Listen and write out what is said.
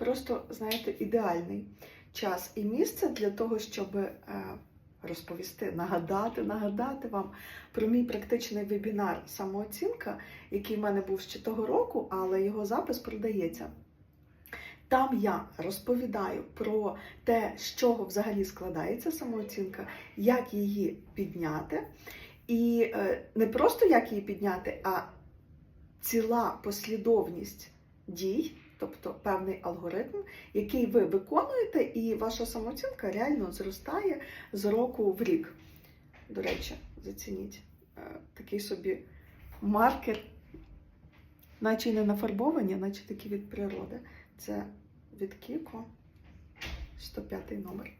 просто, знаєте, ідеальний час і місце для того, щоб е, розповісти, нагадати, нагадати вам про мій практичний вебінар самооцінка, який в мене був ще того року, але його запис продається. Там я розповідаю про те, з чого взагалі складається самооцінка, як її підняти. І е, не просто як її підняти, а ціла послідовність дій, тобто певний алгоритм, який ви виконуєте, і ваша самооцінка реально зростає з року в рік. До речі, зацініть е, такий собі маркер, наче й не нафарбовані, наче такі від природи. Це від Кіко 105 номер.